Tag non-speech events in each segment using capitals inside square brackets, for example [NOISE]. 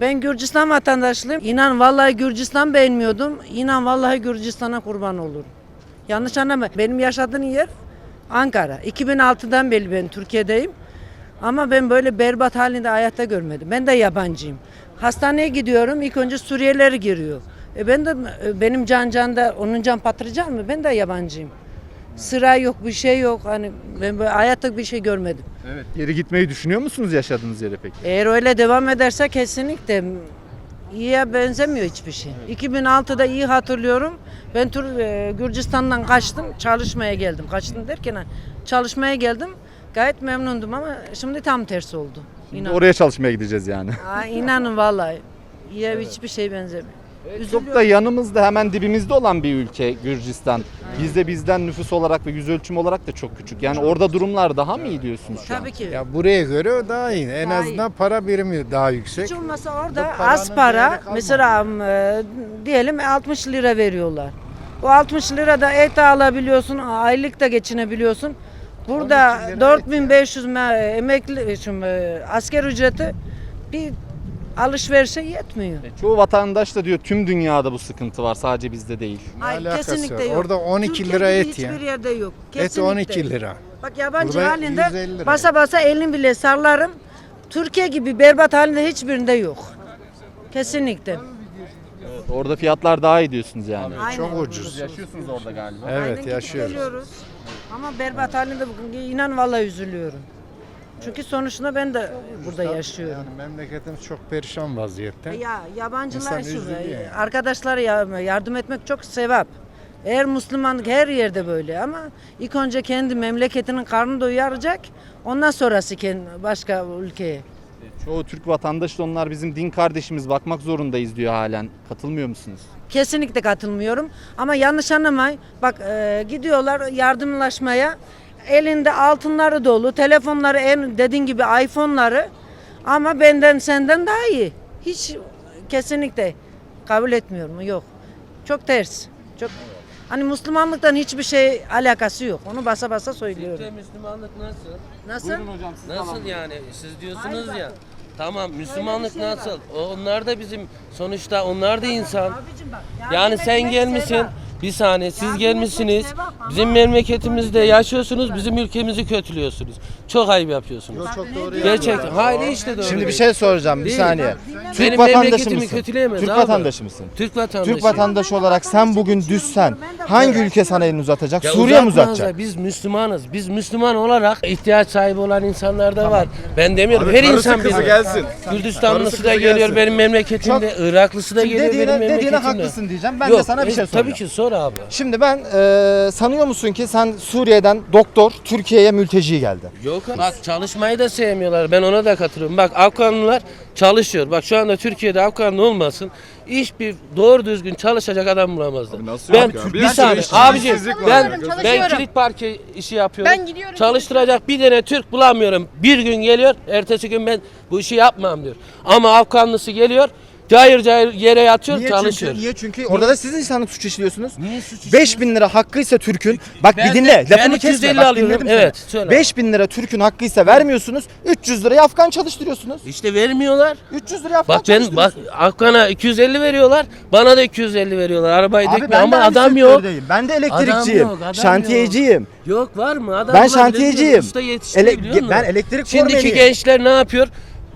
Ben Gürcistan vatandaşlıyım. İnan vallahi Gürcistan beğenmiyordum. İnan vallahi Gürcistan'a kurban olurum. Yanlış anlama. Benim yaşadığım yer Ankara. 2006'dan beri ben Türkiye'deyim. Ama ben böyle berbat halinde hayatta görmedim. Ben de yabancıyım. Hastaneye gidiyorum. ilk önce Suriyeliler giriyor. E ben de e, benim can can da onun can patlayacak mı? Ben de yabancıyım. Sıra yok, bir şey yok. Hani ben böyle hayatta bir şey görmedim. Evet. Geri gitmeyi düşünüyor musunuz yaşadığınız yere peki? Eğer öyle devam ederse kesinlikle iyiye benzemiyor hiçbir şey. 2006'da iyi hatırlıyorum. Ben Tur e, Gürcistan'dan kaçtım, çalışmaya geldim. Kaçtım derken ha, çalışmaya geldim. Gayet memnundum ama şimdi tam tersi oldu. İnan. Oraya çalışmaya gideceğiz yani. Aa, inanın vallahi. İyiye hiçbir şey benzemiyor. Çok da yanımızda hemen dibimizde olan bir ülke Gürcistan. Biz de bizden nüfus olarak ve yüz ölçüm olarak da çok küçük. Yani orada durumlar daha mı iyi diyorsunuz şu an? Tabii ki. Ya buraya göre daha iyi. En Daha azından para birimi daha yüksek. Hiç olmasa orada paranın az para kalmadı. mesela e, diyelim 60 lira veriyorlar. O 60 lira da et alabiliyorsun, aylık da geçinebiliyorsun. Burada 12 lira et 4500 me- emekli şimdi, e, asker ücreti bir alışverişe yetmiyor. Çoğu vatandaş da diyor tüm dünyada bu sıkıntı var sadece bizde değil. Hayır, alakası kesinlikle yok. Orada 12 Türkiye lira et ya. Hiçbir yerde yok. Et Kesinlikle. 12 lira. Bak yabancı Burada halinde 150 lira. basa basa elini bile sallarım. Türkiye gibi berbat halinde hiçbirinde yok. Kesinlikle. Orada fiyatlar daha iyi diyorsunuz yani. Aynen. Çok ucuz. Yaşıyorsunuz orada galiba. Aynen Evet gidip yaşıyoruz. geliyoruz. Ama berbat halinde bugün inan vallahi üzülüyorum. Çünkü sonuçta ben de burada yaşıyorum. Yani memleketimiz çok perişan vaziyette. Ya yabancılar İnsan şu, üzülüyor yani. arkadaşlara ya- yardım etmek çok sevap. Eğer Müslümanlık her yerde böyle ama ilk önce kendi memleketinin karnını doyuracak. Ondan sonrası kendi başka ülkeye. Çoğu Türk vatandaşı da onlar bizim din kardeşimiz bakmak zorundayız diyor halen. Katılmıyor musunuz? Kesinlikle katılmıyorum. Ama yanlış anlamayın. Bak e, gidiyorlar yardımlaşmaya. Elinde altınları dolu, telefonları en dediğin gibi iPhone'ları ama benden senden daha iyi. Hiç kesinlikle kabul etmiyorum. Yok. Çok ters. Çok Hani Müslümanlıktan hiçbir şey alakası yok. Onu basa basa söylüyorum. Sizce Müslümanlık nasıl? Nasıl? hocam Nasıl yani? Siz diyorsunuz ya. Tamam Müslümanlık nasıl? O- Onlar da bizim sonuçta onlar da insan. Abicim bak, Yani sen gelmişsin. Bir saniye siz Yardım gelmişsiniz. etmek sevap ama- Bizim memleketimizde yaşıyorsunuz. Bizim ülkemizi kötülüyorsunuz. Çok ayıp yapıyorsunuz. Çok doğru Gerçekten. Hayır işte doğru. Şimdi bir değil. şey soracağım bir saniye. Benim Türk vatandaşı memleketimi mısın? kötüleyemez Türk abi. vatandaşı mısın? Türk vatandaşı. Türk vatandaşı olarak sen bugün düşsen hangi ülke sana elini uzatacak? Ya Suriye mi uzatmazlar. uzatacak? Biz Müslümanız. Biz Müslüman olarak ihtiyaç sahibi olan insanlar da var. Ben demiyorum her insan kızı bir. gelsin. Kürdistanlısı da geliyor gelsin. benim memleketimde, Iraklısı da Şimdi geliyor dediğine, benim dediğine memleketimde. haklısın diyeceğim. Ben Yok, de sana bir e, şey soracağım. Tabii ki sor abi. Şimdi ben e, sanıyor musun ki sen Suriye'den doktor Türkiye'ye mülteci geldi. Yok Bak çalışmayı da sevmiyorlar. Ben ona da katılıyorum. Bak Afganlılar çalışıyor. Bak şu anda Türkiye'de Afganlı olmasın. Hiç bir doğru düzgün çalışacak adam bulamazlar. Abi nasıl ben yok ya? Bir bir sürü saniye işsizlik abicim var ben ben Çalışıyorum. kilit parke işi yapıyorum. Ben gidiyorum, Çalıştıracak bir tane Türk bulamıyorum. Bir gün geliyor, ertesi gün ben bu işi yapmam diyor. Ama Afganlısı geliyor, cayır cayır yere yatıyor, Niye çalışıyor. çünkü? Niye çünkü? Orada da siz insanlık suç işliyorsunuz. Niye suç 5000 lira hakkıysa Türk'ün bak Ben bir de- dinle ben lafımı kesme 250 bak alıyorum. Evet, söyle. 5000 lira Türk'ün hakkıysa vermiyorsunuz 300 liraya Afgan çalıştırıyorsunuz. İşte vermiyorlar. 300 liraya Afgan Bak ben bak. Afgan'a 250 veriyorlar. Bana da 250 veriyorlar. Arabayı Abi dökme ben ama de adam yok. Ben de elektrikçiyim. yok, adam şantiyeciyim. Yok var mı? Adam Ben şantiyeciyim. Ele- ben elektrik Şimdiki gençler ne yapıyor?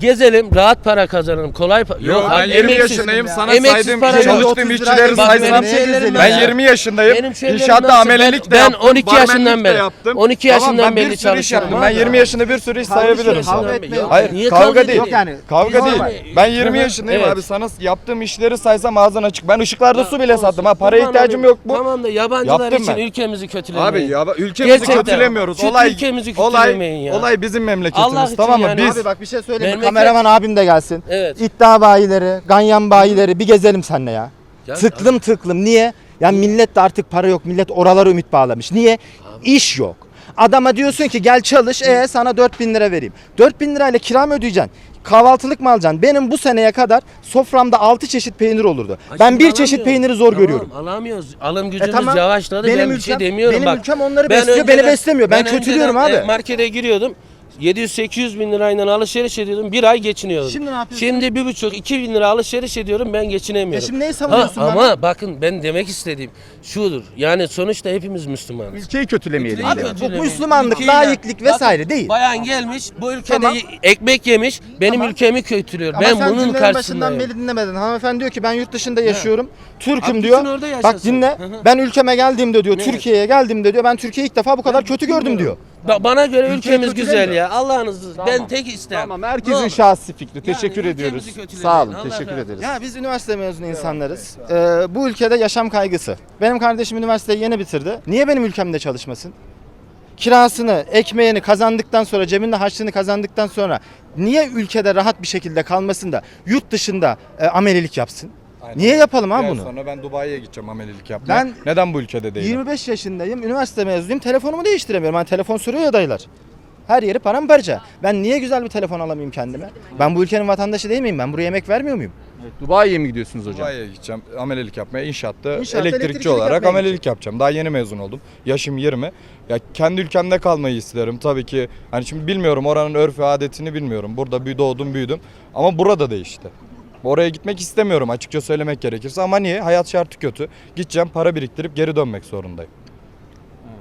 Gezelim, rahat para kazanalım. Kolay para. Yok, ben abi, 20 emeksiz- yaşındayım sana emeksiz saydığım para yok. çalıştığım 30 işçileri lirayla Bak saysam. benim şeylerim Ben nasıl? 20 yaşındayım. Benim şeylerim İnşaatta nasıl? amelelik de Ben yaptım. 12 yaşından de beri- yaptım. 12 Tamam, yaşından bir beri sürü iş çalışıyorum yaptım. Ben abi. 20 yaşında bir sürü iş sayabilirim. Kavga Kavga etme. etmeyin. Hayır Niye kavga, değil. Yok yani. Kavga değil. Ben 20 Hı hı, yaşındayım evet. abi. Sana yaptığım işleri saysam ağzın açık. Ben ışıklarda su bile sattım ha. Paraya Tamam ihtiyacım abi, yok bu. Tamam da yabancılar Yaptım için ben. ülkemizi kötülemeyin. Abi ya ülkemizi Gerçekten. kötülemiyoruz. Şu Olay ülkemizi olay kötülemeyin ya. olay bizim Allah memleketimiz için tamam mı? yani. Biz Abi bak bir şey söyleyeyim mi? Memleket- Kameraman abim de gelsin. Evet. İddia bayileri, ganyan bayileri bir gezelim seninle ya. Ya- tıklım tıklım. Niye? Ya millet de artık para yok. Millet oralara ümit bağlamış. Niye? İş yok. Adama diyorsun ki gel çalış e sana 4000 lira vereyim. 4000 lirayla kira mı ödeyeceksin? Kahvaltılık mı alacaksın? Benim bu seneye kadar soframda 6 çeşit peynir olurdu. Ha, ben bir çeşit peyniri zor Tamam, görüyorum. Alamıyoruz. Alım gücümüz tamam. yavaşladı. Benim ben bir ülkem- şey demiyorum benim bak. ülkem onları Ben besliyor, beni beslemiyor. Ben kötülüyorum önceden, abi. e, markete giriyordum. 700-800 bin lirayla alışveriş ediyordum. Bir ay geçiniyordum. Şimdi ne yapıyorsun? Şimdi bir buçuk, iki bin lira alışveriş ediyorum ben geçinemiyorum. E şimdi neyi Ha, savunuyorsun ama bana? bakın ben demek istediğim şudur. Yani sonuçta hepimiz Müslümanız. Ülkeyi kötülemeyelim. Ülkeyi. Abi bu kötülemeyin. Müslümanlık, Ülkeyi- layıklık vesaire değil. Bayan gelmiş bu ülkede Tamam. ekmek yemiş benim Tamam. ülkemi kötülüyor. Ama ben sen bunun cümlenin başından karşısındayım. beri dinlemedin. Hanımefendi diyor ki ben yurt dışında yaşıyorum. Türk'üm Abi diyor. Bak dinle. Hı hı. Ben ülkeme geldiğimde diyor. Türkiye'ye geldiğimde diyor. Ben Türkiye'yi ilk defa bu kadar kötü gördüm diyor. Ba- Bana göre Ülkeyi ülkemiz güzel ya. Allah'ınız ben tek isterim. Tamam herkesin şahsi fikri. Teşekkür ülkemizi ediyoruz. kötülemeyin. Sağ olun. Allah Teşekkür razı ederiz. Ya biz üniversite mezunu insanlarız. Ee, bu ülkede yaşam kaygısı. Benim kardeşim üniversiteyi yeni bitirdi. Niye benim ülkemde çalışmasın? Kirasını, ekmeğini kazandıktan sonra, cebinde harçlığını kazandıktan sonra niye ülkede rahat bir şekilde kalmasın da yurt dışında e, amelilik yapsın? Niye yapalım abi Biraz bunu? sonra ben Dubai'ye gideceğim amelilik yapmaya. Ben- Neden bu ülkede değilim? 25 yaşındayım, üniversite mezunuyum, telefonumu değiştiremiyorum. Hani telefon soruyor ya dayılar. Her yeri paramparça. Ben niye güzel bir telefon alamayayım kendime? Ben bu ülkenin vatandaşı değil miyim? Ben buraya emek vermiyor muyum? Dubai'ye mi gidiyorsunuz hocam? Dubai'ye gideceğim amelilik yapmaya. İnşaatta, İnşaatta elektrikçi elektrikçilik olarak yapmaya amelilik yapacağım. Daha yeni mezun oldum. Yaşım 20. Ya kendi ülkemde kalmayı isterim tabii ki. Hani şimdi bilmiyorum oranın örf ve adetini bilmiyorum. Burada büyü doğdum büyüdüm. Ama burada değişti. Oraya gitmek istemiyorum açıkça söylemek gerekirse ama niye? Hayat şartı kötü. Gideceğim para biriktirip geri dönmek zorundayım.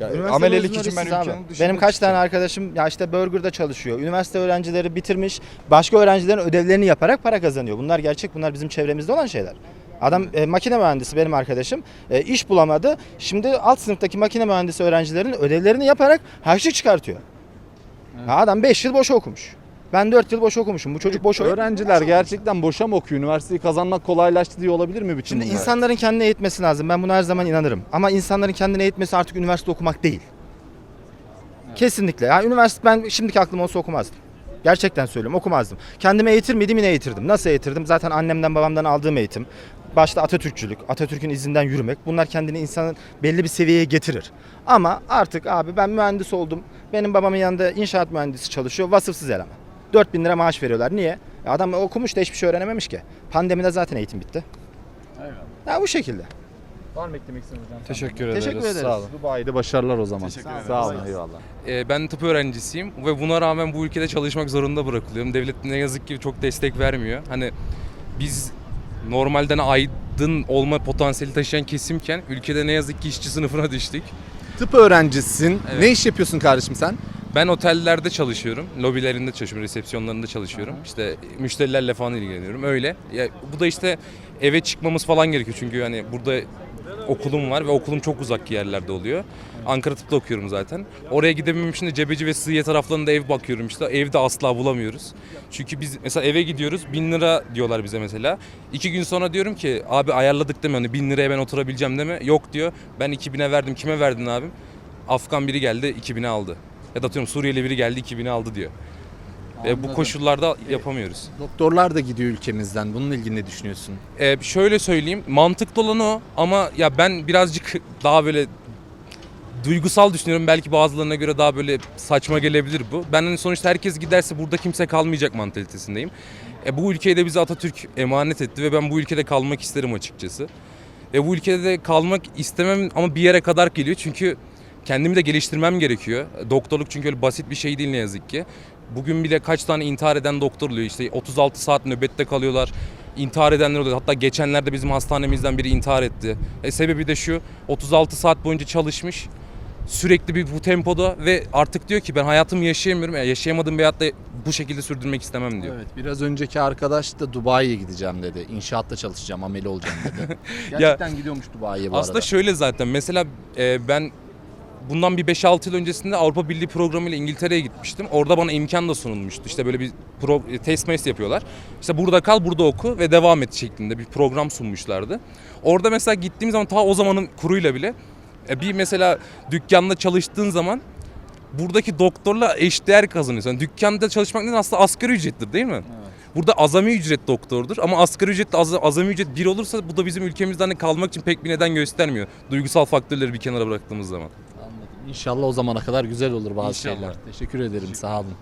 Ya, Üniversite için ben abi. ülkenin dışında Benim kaç tane arkadaşım ya işte Burger'da çalışıyor. Üniversite öğrencileri bitirmiş. Başka öğrencilerin ödevlerini yaparak para kazanıyor. Bunlar gerçek. Bunlar bizim çevremizde olan şeyler. Adam e, makine mühendisi benim arkadaşım. E, iş bulamadı. Şimdi alt sınıftaki makine mühendisi öğrencilerin ödevlerini yaparak harçlık çıkartıyor. Ya adam 5 yıl boş okumuş. Ben 4 yıl boş okumuşum. Bu çocuk boş Öğrenciler gerçekten boşa mı okuyor? Üniversiteyi kazanmak kolaylaştı diye olabilir mi bütün Şimdi bunlar? insanların kendine eğitmesi lazım. Ben buna her zaman inanırım. Ama insanların kendine eğitmesi artık üniversite okumak değil. Kesinlikle. Ya üniversite ben şimdiki aklım olsa okumazdım. Gerçekten söylüyorum okumazdım. Kendime eğitir miydim yine eğitirdim. Nasıl eğitirdim? Zaten annemden babamdan aldığım eğitim. Başta Atatürkçülük, Atatürk'ün izinden yürümek. Bunlar kendini insanın belli bir seviyeye getirir. Ama artık abi ben mühendis oldum. Benim babamın yanında inşaat mühendisi çalışıyor. Vasıfsız eleman. 4000 lira maaş veriyorlar. Niye? Ya adam okumuş da hiçbir şey öğrenememiş ki. Pandemide zaten eğitim bitti. Ya bu şekilde. Var mı eklemek istediğiniz hocam? Teşekkür ederiz. Teşekkür ederiz. Sağ olun. Dubai'de başarılar o zaman. Teşekkür ederiz. Sağ olun eyvallah. Ee, Ben tıp öğrencisiyim ve buna rağmen bu ülkede çalışmak zorunda bırakılıyorum. Devlet ne yazık ki çok destek vermiyor. Hani biz normalden aydın olma potansiyeli taşıyan kesimken ülkede ne yazık ki işçi sınıfına düştük. Tıp öğrencisin. Evet. Ne iş yapıyorsun kardeşim sen? Ben otellerde çalışıyorum, lobilerinde çalışıyorum, resepsiyonlarında çalışıyorum. İşte müşterilerle falan ilgileniyorum öyle. Ya, bu da işte eve çıkmamız falan gerekiyor çünkü hani burada okulum var ve okulum çok uzak yerlerde oluyor. Ankara Tıp'ta okuyorum zaten. Oraya gidemem için de Cebeci ve Sığıye taraflarında ev bakıyorum işte. Evde asla bulamıyoruz. Çünkü biz mesela eve gidiyoruz 1000 lira diyorlar bize mesela. İki gün sonra diyorum ki abi ayarladık deme hani 1000 liraya ben oturabileceğim deme. Yok diyor ben 2000'e verdim kime verdin abim? Afgan biri geldi 2000'e aldı. Ya da atıyorum Suriyeli biri geldi 2000'e aldı diyor. Ve bu koşullarda yapamıyoruz. Doktorlar da gidiyor ülkemizden. Bununla ilgili ne düşünüyorsun? Ee, şöyle söyleyeyim mantıklı olan o ama ya ben birazcık daha böyle duygusal düşünüyorum. Belki bazılarına göre daha böyle saçma gelebilir bu. Ben hani sonuçta herkes giderse burada kimse kalmayacak mantalitesindeyim. E, bu ülkeyi de bize Atatürk emanet etti ve ben bu ülkede kalmak isterim açıkçası. Ve bu ülkede de kalmak istemem ama bir yere kadar geliyor çünkü kendimi de geliştirmem gerekiyor. Doktorluk çünkü öyle basit bir şey değil ne yazık ki. Bugün bile kaç tane intihar eden doktor oluyor işte 36 saat nöbette kalıyorlar. İntihar edenler oluyor. Hatta geçenlerde bizim hastanemizden biri intihar etti. E, sebebi de şu 36 saat boyunca çalışmış. Sürekli bir bu tempoda ve artık diyor ki ben hayatımı yaşayamıyorum. Yani yaşayamadığım bir hayatta bu şekilde sürdürmek istemem diyor. Evet biraz önceki arkadaş da Dubai'ye gideceğim dedi. İnşaatta çalışacağım, ameli olacağım dedi. [LAUGHS] Gerçekten gidiyormuş Dubai'ye bu Aslında arada. şöyle zaten mesela e, ben bundan bir 5-6 yıl öncesinde Avrupa Birliği programıyla İngiltere'ye gitmiştim. Orada bana imkan da sunulmuştu. İşte böyle bir pro, e, test mes yapıyorlar. İşte burada kal, burada oku ve devam et şeklinde bir program sunmuşlardı. Orada mesela gittiğim zaman ta o zamanın kuruyla bile e, bir mesela dükkanda çalıştığın zaman buradaki doktorla eşdeğer kazanıyorsun. Yani dükkanda çalışmak ne aslında asgari ücrettir değil mi? Burada azami ücret doktordur ama asgari ücretle az, azami ücret bir olursa bu da bizim ülkemizde hani kalmak için pek bir neden göstermiyor. Duygusal faktörleri bir kenara bıraktığımız zaman. İnşallah o zamana kadar güzel olur bazı İnşallah. şeyler. Teşekkür ederim sağ olun.